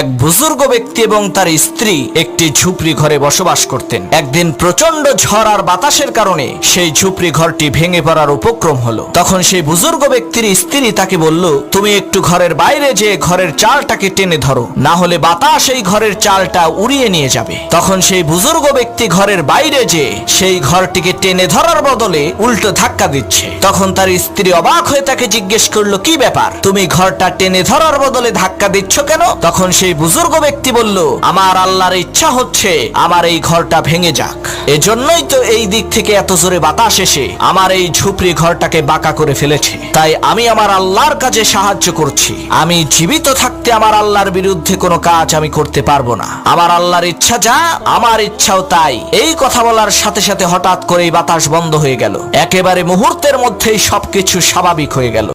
এক বুজুর্গ ব্যক্তি এবং তার স্ত্রী একটি ঝুপড়ি ঘরে বসবাস করতেন। একদিন প্রচণ্ড ঝড় আর বাতাসের কারণে সেই ঝুপড়ি ঘরটি ভেঙে পড়ার উপক্রম হলো। তখন সেই বুজুর্গ ব্যক্তির স্ত্রী তাকে বলল, তুমি একটু ঘরের বাইরে যে ঘরের চালটাকে টেনে ধরো, না হলে বাতাস এই ঘরের চালটা উড়িয়ে নিয়ে যাবে। তখন সেই বুজুর্গ ব্যক্তি ঘরের বাইরে যে সেই ঘরটিকে টেনে ধরার বদলে উল্টো ধাক্কা দিচ্ছে। তখন তার স্ত্রী অবাক হয়ে তাকে জিজ্ঞেস করল, কি ব্যাপার? তুমি ঘরটা টেনে ধরার বদলে ধাক্কা দিচ্ছ কেন? তখন সেই বুজুর্গ ব্যক্তি বলল, আমার আল্লাহর ইচ্ছা হচ্ছে আমার এই ঘরটা ভেঙে যাক। এজন্যই তো এই দিক থেকে এত জোরে বাতাস এসে আমার এই ঝুপড়ি ঘরটাকে বাঁকা করে ফেলেছে। তাই আমি আমার আল্লাহর কাজে সাহায্য করছি। আমি জীবিত থাকতে আমার আল্লাহর বিরুদ্ধে কোনো কাজ আমি করতে পারব না। আমার আল্লাহর ইচ্ছা যা, আমার ইচ্ছাও তাই। এই কথা বলার সাথে সাথে হঠাৎ করেই বাতাস বন্ধ হয়ে গেল। একেবারে মুহূর্তের মধ্যেই সবকিছু স্বাভাবিক হয়ে গেল।